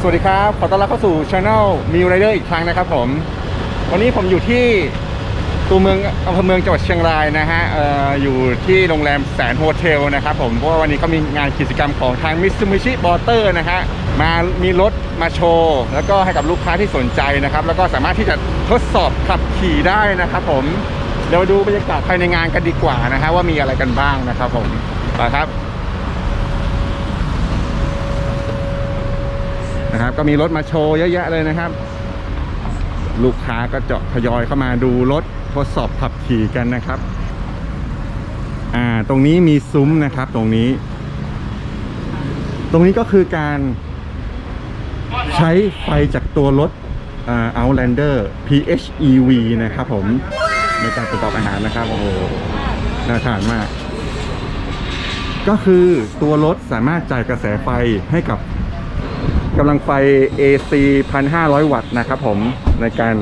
สวัสดีครับ ขอต้อนรับเข้าสู่ช anel มิวไรเดอร์อีกครั้งนะครับผม วันนี้ผมอยู่ที่ตัวเมืองอำเภอเมืองจังหวัดเชียงรายนะฮะอออยู่ที่โรงแรมแสนโฮเทลนะครับผม เพราะว่าวันนี้เขามีงานกิจกรรมของทาง Mitsubishi b o t e r นะฮะ มามีรถมาโชว์ แล้วก็ให้กับลูกค้าที่สนใจนะครับ แล้วก็สามารถที่จะทดสอบขับขี่ได้นะครับผม เดี๋ยวดูบรรยากาศภายในงานกันดีกว่านะฮะว่ามีอะไรกันบ้างนะครับผมไปครับ นะครับ ก็มีรถมาโชว์เยอะแยะเลยนะครับ ลูกค้าก็เจาะทยอยเข้ามาดูรถทดสอบขับขี่กันนะครับอ่าตรงนี้มีซุ้มนะครับ ตรงนี้ ตรงนี้ก็คือการใช้ไฟจากตัวรถอ่า Outlander PHEV นะครับผม ในการประกอบอาหารนะครับ โอ้โหน่าทานมาก ก็คือตัวรถสามารถจ่ายกระแสไฟให้กับ กำลังไฟ AC 1,500 วัตต์นะครับผมในการ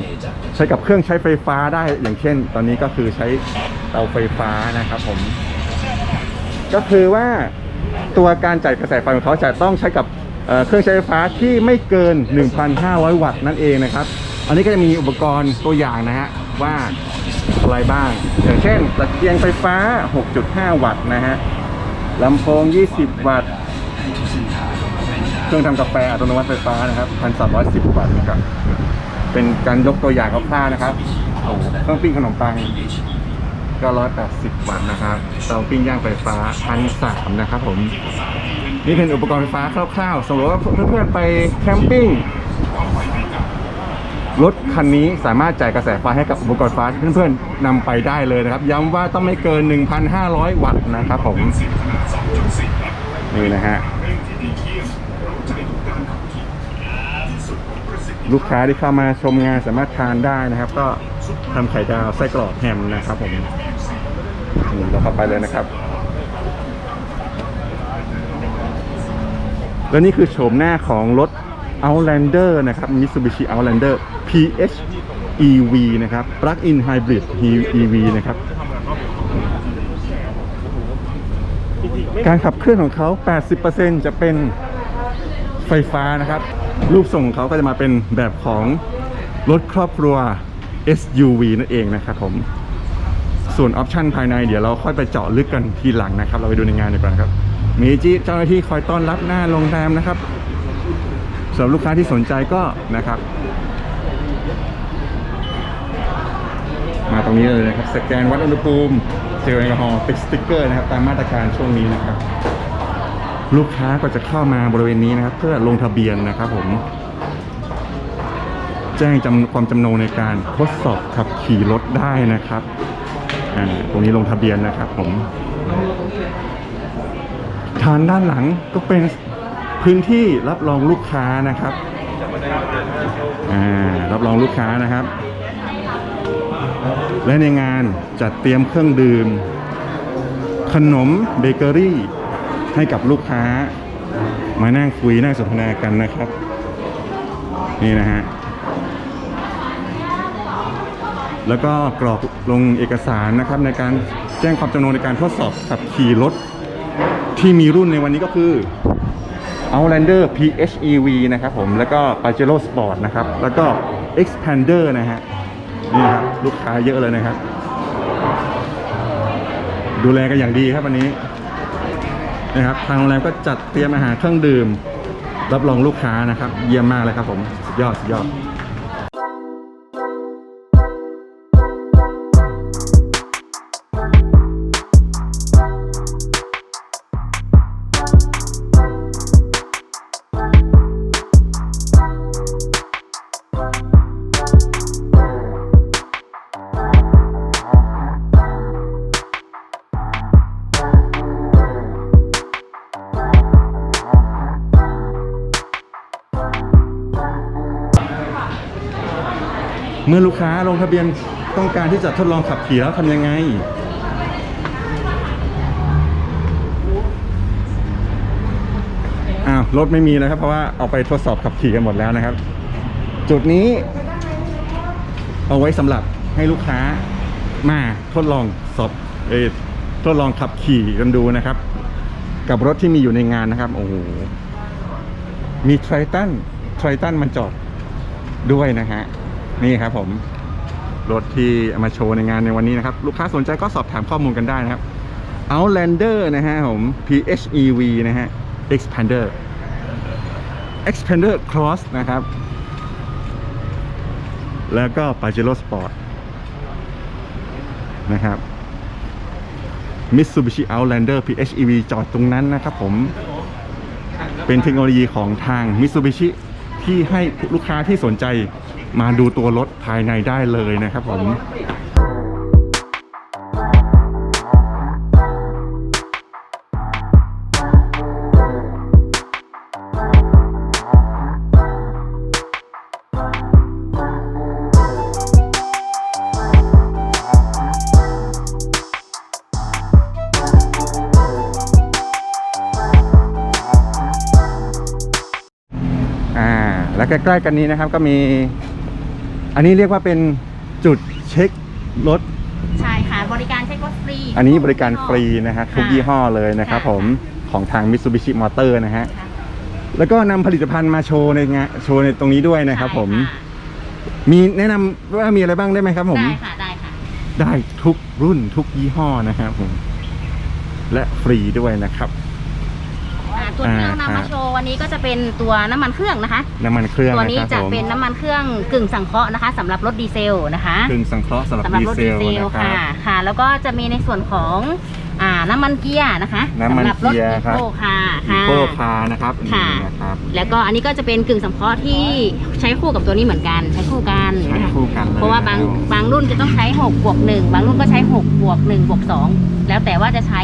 ใช้กับเครื่องใช้ไฟฟ้าได้อย่างเช่น ตอนนี้ก็คือใช้เตาไฟฟ้านะครับผม ก็คือว่าตัวการจ่ายกระแสไฟของเขาจะต้องใช้กับเเครื่องใช้ไฟฟ้าที่ไม่เกิน 1,500 วัตต์นั่นเองนะครับ อันนี้ก็จะมีอุปกรณ์ตัวอย่างนะฮะว่าอะไรบ้าง อย่างเช่นตะเกียงไฟฟ้า 6.5 วัตต์นะฮะลำโพง 20 วัตต์ เครื่องทำกาแฟอัตโนมัติไฟฟ้านะครับ1,310วัตต์นะครับเป็นการยกตัวอย่างคร่าวๆนะครับเครื่องปิ้งขนมปังก็180วัตต์นะครับเตาปิ้งย่างไฟฟ้า1,300นะครับผมนี่เป็นอุปกรณ์ไฟฟ้าคร่าวๆสมมติว่าเพื่อนๆไปแคมปิ้งรถคันนี้สามารถจ่ายกระแสไฟให้กับอุปกรณ์ไฟฟ้าเพื่อนๆนำไปได้เลยนะครับ ย้ำว่าต้องไม่เกิน 1,500 วัตต์นะครับผม นี่นะฮะ ลูกค้าที่เข้ามาชมงานสามารถทานได้นะครับ ก็ทำไข่ดาวไส้กรอกแฮมนะครับผมนี่เราเข้าไปเลยนะครับ แล้วนี่คือโฉมหน้าของรถ Outlander นะครับ Mitsubishi Outlander PHEV นะครับ Plug-in Hybrid EV นะครับการขับเคลื่อนของเขา 80%จะเป็น ไฟฟ้านะครับ รูปทรงของเขาก็จะมาเป็นแบบของรถครอบครัว SUV นั่นเองนะครับผมส่วนออปชันภายในเดี๋ยวเราค่อยไปเจาะลึกกันทีหลังนะครับ เราไปดูในงานดีกว่านะครับ มีจีเจ้าหน้าที่คอยต้อนรับหน้าโรงแรมนะครับสำหรับลูกค้าที่สนใจก็นะครับ มาตรงนี้เลยนะครับ สแกนวัดอุณหภูมิเจลแอลกอฮอล์ติดสติ๊กเกอร์นะครับ ตามมาตรการช่วงนี้นะครับ ลูกค้าก็จะเข้ามาบริเวณนี้นะครับ เพื่อลงทะเบียนนะครับผม แจ้งจำความจำนงในการทดสอบขับขี่รถได้นะครับอ่าตรงนี้ลงทะเบียนนะครับผมทางด้านหลังก็เป็นพื้นที่รับรองลูกค้านะครับอ่ารับรองลูกค้านะครับ และในงานจัดเตรียมเครื่องดื่ม ขนมเบเกอรี่ ให้กับลูกค้า มานั่งคุยนั่งสนทนากันนะครับ นี่นะฮะแล้วก็กรอกลงเอกสารนะครับ ในการแจ้งความจำนงในการทดสอบขับขี่รถ ที่มีรุ่นในวันนี้ก็คือ Outlander PHEV นะครับผมแล้วก็ Pajero Sport นะครับ แล้วก็ Expander นะฮะนี่ครับ ลูกค้าเยอะเลยนะครับ ดูแลกันอย่างดีครับวันนี้ นะครับทางโรงแรมก็จัดเตรียมอาหารเครื่องดื่ม รับรองลูกค้านะครับ เยี่ยมมากเลยครับผมสุดยอดสุดยอด เมื่อลูกค้าลงทะเบียนต้องการที่จะทดลองขับขี่แล้วทำยังไง อ้าว รถไม่มีแล้วครับ เพราะว่าเอาไปทดสอบขับขี่กันหมดแล้วนะครับ จุดนี้เอาไว้สำหรับให้ลูกค้ามาทดลองสอบเออทดลองขับขี่กันดูนะครับ กับรถที่มีอยู่ในงานนะครับ โอ้โห มีไททันไททันมันจอดด้วยนะฮะ นี่ครับผมรถที่เอามาโชว์ในงานในวันนี้นะครับ ลูกค้าสนใจก็สอบถามข้อมูลกันได้นะครับ Outlander นะฮะผม PHEV นะฮะ Expander Expander Cross นะครับ แล้วก็ Pajero Sport นะครับ Mitsubishi Outlander PHEV จอดตรงนั้นนะครับผม เป็นเทคโนโลยีของทาง Mitsubishi ที่ให้ลูกค้าที่สนใจ มาดูตัวรถภายในได้เลยนะครับผมอ่าแล้วใกล้ๆกันนี้นะครับก็มี อันนี้เรียกว่าเป็นจุดเช็ครถ ใช่ค่ะ บริการเช็ครถฟรี อันนี้บริการฟรีนะฮะทุกยี่ห้อเลยนะครับค่ะผมของทาง Mitsubishi Motor นะฮะค่ะแล้วก็นำผลิตภัณฑ์มาโชว์ในงานโชว์ในตรงนี้ด้วยนะครับผมใช่มีแนะนำว่ามีอะไรบ้างได้ไหมครับผม ได้ค่ะ ได้ค่ะ ได้ทุกรุ่นทุกยี่ห้อนะครับผม และฟรีด้วยนะครับอ่า ตัวที่เราอ่าครันำมาบโชว์วันนี้ก็จะเป็นตัวน้ำมันเครื่องนะคะ น้ำมันเครื่องตัวนะนี้ครับจะผมเป็นน้ำมันเครื่องกึ่งสังเคราะห์นะคะสำหรับรถดีเซลนะคะกึ่งสังเคราะห์สำหรับสำหรับดีรถเซดีลเซลนะครับค่ะค่ะ แล้วก็จะมีในส่วนของอ่าน้ำมันเกียร์นะคะน้ำมันสำหรับรถเกียร์อีครับโคค่ะอีค่ะโคคาร์นะครับค่ะนี่นะครับแล้วก็อันนี้ก็จะเป็นกึ่งสังเคราะห์ที่ใช้คู่กับตัวนี้เหมือนกัน ใช้คู่กันใช้นะคะคู่กันเลยเพราะว่าบางแล้วบางรุ่นจะต้องใช้6บวก1บางรุ่นก็ใช้6บวก1บวก2แล้วแต่ว่าจะใช้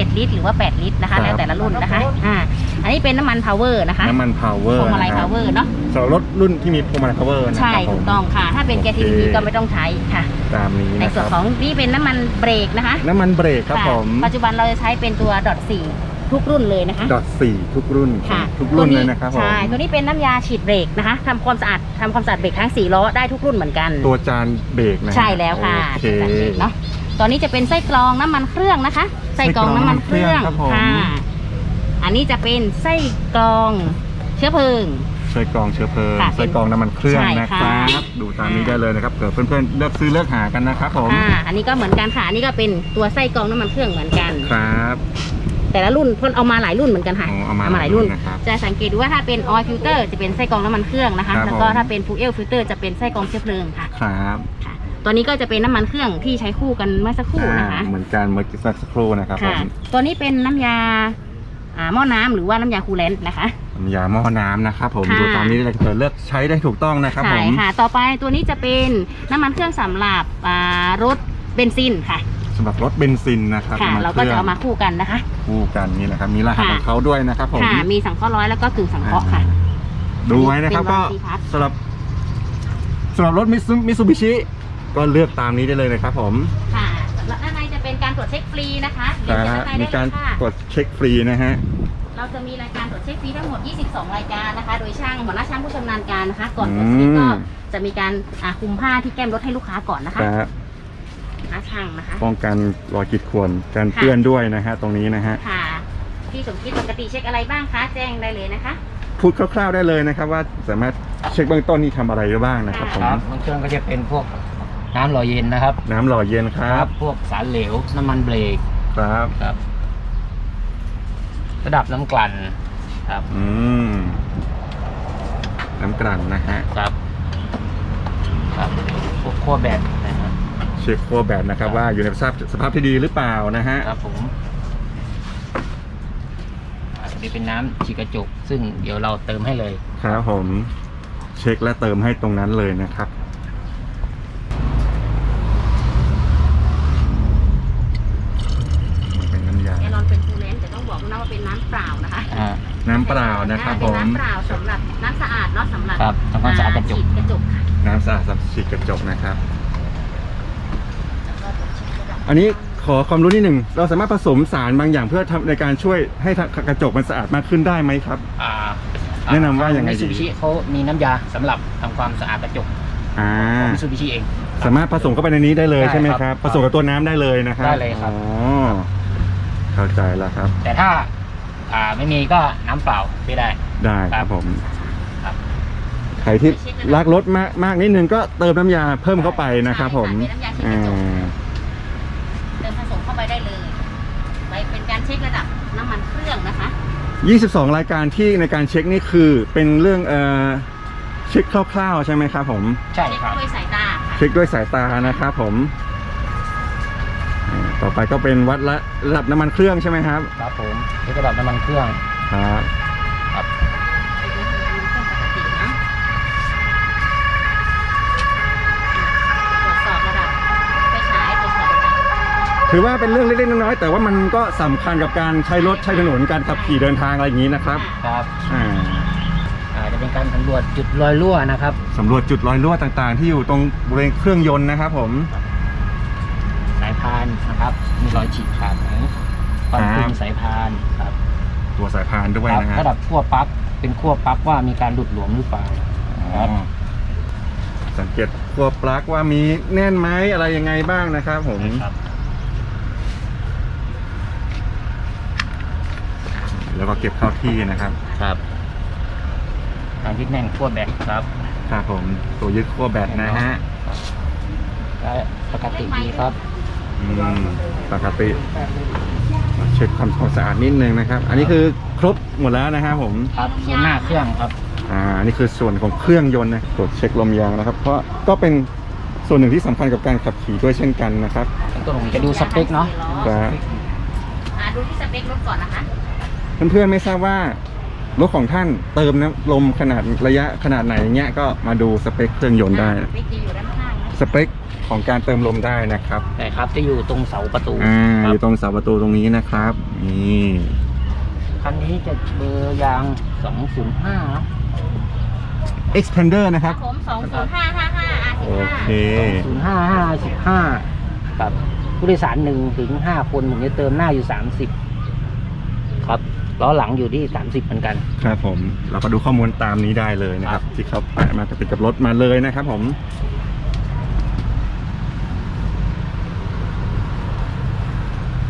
7 ลิตร หรือว่า 8 ลิตรนะคะแล้วแต่ละรุ่นนะคะ อ่า อันนี้เป็นน้ำมันพาวเวอร์นะคะน้ำมันพาวเวอพร์วงมาลัยพาวเวอร์เนาะ สำหรับรถรุ่นที่มีพวงมาลัยพาวเวอร์นะคใช่ รับผถูมกต้องค่ะ ถ้าเป็นแกโอเคทีดีก็ไม่ต้องใช้ค่ะ ตามนี้ในนะคส่วนรับของนี่เป็นน้ำมันเบรกนะคะน้ำมันเบรกครับะผมปัจจุบันเราจะใช้เป็นตัวดอทสี่ทุกรุ่นเลยนะคะ ดอทสี่ทุกรุ่นค่ะทุกรุ่นเลยนะครับผม ใช่ ตัวนี้เป็นน้ำยาฉีดเบรกนะคะทำความสะอาดทำความสะอาดเบรกทั้งสี่ล้อได้ทุกรุ่นเหมือนกัน ตัวจานเบรกนะฮะใช่แล้วค่ะโอเคจัดเบรกเนาะต อนนี้จะเป็นไส้กรองน้ำมันเครื่องนะคะ ไส้กรองน้ำมันเครื่องไส้กรองน้ำมันเครื่องครับผม ค่ะอันนี้จะเป็นไส้กรองเชื้อเพลิงใส่กรองเชื้อเพลิงค่ะใส่กรองน้ำมันเครื่องใช่นะคค่ะรับ ดูตามนี้ได้เลยนะครับเกิดเพื่อนๆเลือกซื้อเลือกหากันนะครับผมค่ะอันนี้ก็เหมือนกันค่ะ อันนี้ก็เป็นตัวไส้กรองน้ำมันเครื่องเหมือนกัน ครับ แต่ละรุ่นเพิ่นเอามาหลายรุ่นเหมือนกันค่ะอ๋อเอามาหลายรุ่น นะครับจะสังเกตดูว่าถ้าเป็น oil filter จะเป็นไส้กรองน้ำมันเครื่องนะคะ ครับแล้วก็ผม ถ้าเป็น fuel filter จะเป็นไส้กรองเชื้อเพลิงค่ะ ครับค่ะ ตัวนี้ก็จะเป็นน้ำมันเครื่องที่ใช้คู่กันเมื่อสักครู่นะคะ อ่าเหมือนกันเมื่อกี้สักครู่นะครับผค่ะ มตัวนี้เป็นน้ำยาอ่าหม้อน้ำหรือว่าน้ำยาคูลเลนต์นะคะ น้ำยาหม้อน้ำนะครับผมค่ะ ดูตามนี้ได้เลยเกิดเลือกใช้ได้ถูกต้องนะครับผใช่มค่ะ ต่อไปตัวนี้จะเป็นน้ำมันเครื่องสำหรับอ่ารถเบนซินค่ะ สำหรับรถเบนซินนะครับค่ะ น้ำมันเราก็จะเอามาคู่กันนะคะคู่กันนี่แหละครับมีรหัสค่ะ ของเขาด้วยนะครับผม ค่ะ มีสังเคราะห์ร้อยแล้วก็กึ่งสังเคราะห์ค่ะ ดูไว้นะครับเป็นก็ warranty pass สำหรับสำหรับรถมิซูบิชิ ก็เลือกตามนี้ได้เลยนะครับผมค่ะสำหรับด้านในจะเป็นการตรวจเช็คฟรีนะคะคเรียนรัเชิญบด้านในมีได้การเลยค่ะ กดเช็คฟรีนะฮะ เราจะมีรายการตรวจเช็คฟรีทั้งหมด 22 รายการนะคะ โดยช่างหัวหน้าช่างผู้ชำนาญการนะคะ ก่อนตรวจเช็คก็อืมจะมีการอ่าคลุมผ้าที่แก้มรถให้ลูกค้าก่อนนะคะครับหน้าช่างนะคะ ป้องกันรอยขีดข่วนการค่ะเปื้อนด้วยนะฮะตรงนี้นะฮะค่ะ พี่สมคิดปกติเช็คอะไรบ้างคะ แจ้งได้เลยนะคะ พูดคร่าวๆได้เลยนะครับว่าสามารถเช็คเบื้องต้นนี่ทำอะไรได้บ้างนะครับผมครับ บางเครื่องก็จะเป็นพวก น้ำหล่อเย็นนะครับน้ำหล่อเย็นครับ พวกสารเหลวน้ำมันเบรกครับครับ ระดับน้ำกลั่นครับ อืมน้ำกลั่นนะฮะครับ ครับพวกขั้วแบตนะครับเช็คขั้วแบตนะครับ ว่าอยู่ในสภาพสภาพที่ดีหรือเปล่านะฮะครับผมอันนี้เป็นน้ำฉีดกระจก ซึ่งเดี๋ยวเราเติมให้เลย ครับผม เช็คและเติมให้ตรงนั้นเลยนะครับ มันเป็นน้ำยา แอรอนเป็นคูลเลนต์แต่ต้องบอกนะว่าเป็นน้ำเปล่านะคะ อ่า น้ำเปล่านะครับผเป็นมน้ำเปล่าสำหรับน้ำสะอาดเนาะสำหรับครับทำความสะอาดกระจก ฉีดกระจกค่ะน้ำสะอาดสำหรับฉีดกระจกนะครับแล้วก็ตรวจเช็คระดับ อันนี้ขอความรู้นิดหนึ่ง เราสามารถผสมสารบางอย่างเพื่อทำในการช่วยให้กระจกมันสะอาดมากขึ้นได้ไหมครับ อ่าแนะนำว่ายังไงดี มิซูบิชิเขามีน้ำยาสำหรับทำความสะอาดกระจกอ่า ของมิซูบิชิเอง สามารถผสมเข้าไปในนี้ได้เลยได้ใช่ไหมครับ ครับผสมกับตัวน้ำได้เลยนะครับได้เลยครับ อ๋อเข้าใจแล้วครับ แต่ถ้า อ่าไม่มีก็น้ำเปล่าไม่ได้ ได้คครัรับบผมครับ ใครที่รักรถมากมากนิดนึงก็เติมน้ำยาเพิ่มเข้าไปนะครับผมใช่ค่ะเป็นน้ำยาเช็ดกอ่ระจกาเติมผสมเข้าไปได้เลยไปเป็นการเช็คระดับน้ำมันเครื่องนะคะ 22 รายการที่ในการเช็คนี่คือเป็นเรื่องเอ่อเช็คคร่าวๆใช่ไหมครับผม ใช่เช็คครับ ด้วยสายตาค่ะเช็คด้วยสายตานะครับผมอ่า ต่อไปก็เป็นวัดละระดับน้ำมันเครื่องใช่ไหมครับครับผมนี่ระดับน้ำมันเครื่อง ครับ ครับเป็นน้ำมันเครื่องปกติเนาะตรวจสอบระดับไฟฉายตรวจสอบระดับถือว่าเป็นเรื่องเล็กๆน้อยๆแต่ว่ามันก็สำคัญกับการใช้รถใช้ถนนการขับขี่เดินทางอะไรอย่างนี้นะครับครับอ่าอาจจะเป็นการสำรวจจุดรอยรั่วนะครับ สำรวจจุดรอยรั่วต่างๆ ที่อยู่ตรงบริเวณเครื่องยนต์นะครับผมสายพานนะครับมีรอยฉีกขาดไหมความครับตึงสายพานครับตัวสายพานด้วยครับนะฮะระดับขั้วปลั๊กเป็นขั้วปลั๊กว่ามีการหลุดหลวมหรือเปล่าครับอ๋อสังเกตตัวปลั๊กว่ามีแน่นไหมอะไรยังไงบ้างนะครับผมครับแล้วก็เก็บเข้าที่นะครับครับการยึดแน่นขั้วแบตครับครับผมตัวยึดขั้วแบตนะฮะและปกติดีครับอืม ปกติเช็คความสะอาดนิดนึงนะครับ อันนี้คือครบหมดแล้วนะครับผม ครับส่วนหน้าเครื่องครับ อ่าอันนี่คือส่วนของเครื่องยนต์นะตรวจเช็คลมยางนะครับ เพราะก็เป็นส่วนหนึ่งที่สำคัญกับการขับขี่ด้วยเช่นกันนะครับต้นผมจะดูสเปคเนาะครับอ่าดูที่สเปครถก่อนนะคะ เพื่อนๆไม่ทราบว่ารถของท่านเติมน้ำลมขนาดระยะขนาดไหนเงี้ยก็มาดูสเปคเครื่องยนต์ได้สเปคจะอยู่ด้านข้างนะ สเปคของการเติมลมได้นะครับใช่ครับจะอยู่ตรงเสาประตูอ่าคอรับยู่ตรงเสาประตูตรงนี้นะครับนี่คันนี้จะเบอร์ยาง 205เนอะ Expander นะคครัรับบผมสองศูนย์ห้าห้าห้าอาร์โอสิบเคห้า055 15ครับผู้โดยสาร1ถึง5คนผมจะเติมหน้าอยู่ 30 ครับล้อหลังอยู่ที่ 30 เหมือนกัน ครับผม เราก็ดูข้อมูลตามนี้ได้เลยนะครับ ที่เขาแปะมาจะเป็นกับรถมาเลยนะครับผม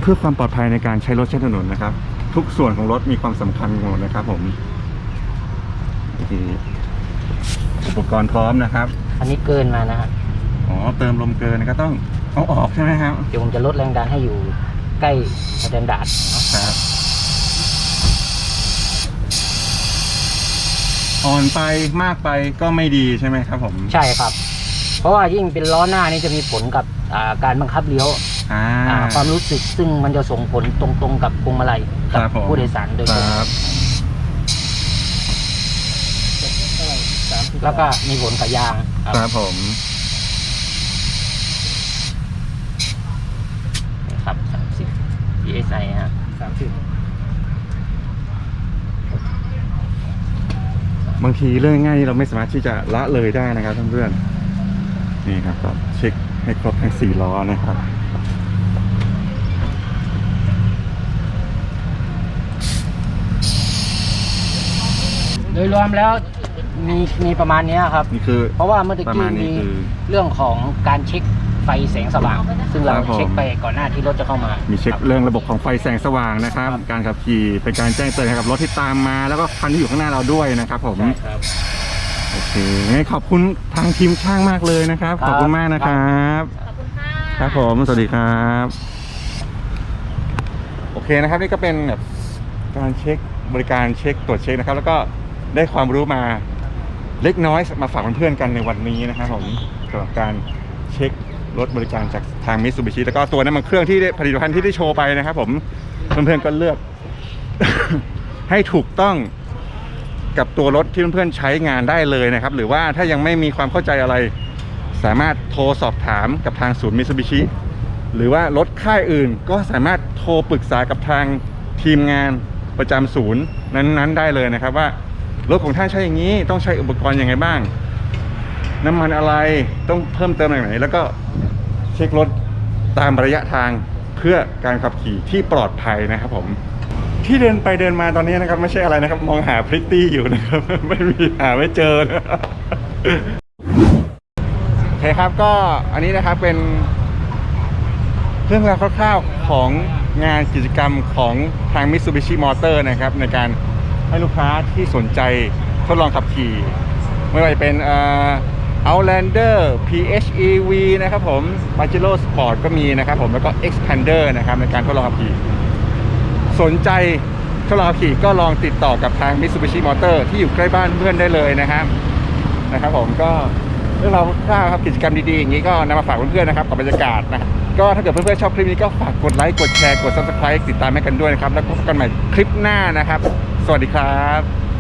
เพื่อความปลอดภัยในการใช้รถใช้ถนนนะครับ ทุกส่วนของรถมีความสำคัญหมดนะครับ ผมนี่อุปกรณ์พร้อมนะครับ อันนี้เกินมานะฮะอ๋อเติมลมเกินก็ต้องเอาออกใช่ไหมครับเดี๋ยวผมจะลดแรงดันให้อยู่ใกล้สแตนดาร์ดเนอะครับอ่อนไปมากไปก็ไม่ดีใช่ไหมครับผม ใช่ครับ เพราะว่ายิ่งเป็นล้อหน้านี่จะมีผลกับอ่าการบังคับเลี้ยว อ่า อ่าความรู้สึกซึ่งมันจะส่งผลตรงๆกับพวงมาลัยคกัรับผม ผู้โดยสารโดยคตรงรับแล้วก็มีผลกับยางคครับรับผม ครับสามสิบ PSI ฮะสามสิบ บางทีเรื่องง่ายๆเราไม่สามารถที่จะละเลยได้นะครับเพื่อนๆนี่ครับก็เช็คให้ครบทั้งสี่ล้อนะครับ โดยรวมแล้วมีมีประมาณเนี้ยครับ นี่คือ เพราะว่าเมื่อตะประกี้มาณนี้มีคือเรื่องของการเช็คไฟแสงสว่าง ซึ่งเราครับผม เช็คไปก่อนหน้าที่รถจะเข้ามามีเช็ครับเรื่องระบบของไฟแสงสว่างนะครับครับ การขับขี่เป็นการแจ้งเตือนให้กับรถที่ตามมา แล้วก็คันที่อยู่ข้างหน้าเราด้วยนะครับผมใช่ครับ โอเคงั้นขอบคุณทางทีมช่างมากเลยนะครับ ครับ ขอบคุณมากนะครับ ขอบคุณค่ะ ครับผม สวัสดีครับ โอเคนะครับนี่ก็เป็นแบบการเช็คบริการเช็คตรวจเช็คนะครับ แล้วก็ ได้ความรู้มาเล็กน้อยมาฝากเพื่อนๆกันในวันนี้นะครับผมสำหรับการเช็ครถบริการจากทางมิ t ซูบิชิแล้วก็ตัวน้ำมันเครื่องที่ได้ผลิตภัณฑ์ที่ได้โชว์ไปนะครับผมเพื่อนๆก็เลือก ให้ถูกต้องกับตัวรถที่เพื่อนๆใช้งานได้เลยนะครับ หรือว่าถ้ายังไม่มีความเข้าใจอะไร สามารถโทรสอบถามกับทางศูนย์มิ t ซูบิชิหรือว่ารถค่ายอื่นก็สามารถโทรปรึกษากับทางทีมงานประจำศูนย์นั้นๆ ได้เลยนะครับว่า รถของท่านใช้อย่างนี้ต้องใช้อุปกรณ์ยังไงบ้าง น้ำมันอะไรต้องเพิ่มเติมอะไรไหน แล้วก็เช็ครถตามระยะทางเพื่อการขับขี่ที่ปลอดภัยนะครับผมที่เดินไปเดินมาตอนนี้นะครับ ไม่ใช่อะไรนะครับ มองหาพริตตี้อยู่นะครับ ไม่มีหาไม่เจอนะโอเคครับก็อันนี้นะครับเป็นเรื่องราวคร่าวๆของงานกิจกรรมของทาง Mitsubishi Motor นะครับ ในการ ให้ลูกค้าที่สนใจทดลองขับขี่ ไม่ว่าจะเป็นเอ่อ Outlander PHEV นะครับผม Pajero Sport ก็มีนะครับผมแล้วก็ Expander นะครับในการทดลองขับขี่ สนใจทดลองขับขี่ก็ลองติดต่อกับทาง Mitsubishi Motor ที่อยู่ใกล้บ้านเพื่อนได้เลยนะครับนะครับผมก็เรื่องเราวคร่าวครับกิจกรรมดีๆอย่างนี้ก็นำมาฝากเพื่อนๆนะครับกับบรรยากาศนะครับก็ถ้าเกิดเพื่อนๆชอบคลิปนี้ก็ฝากกดไลค์กดแชร์กด Subscribe ติดตามให้กันด้วยนะครับ แล้วพบกันใหม่คลิปหน้านะครับ สวัสดีครับ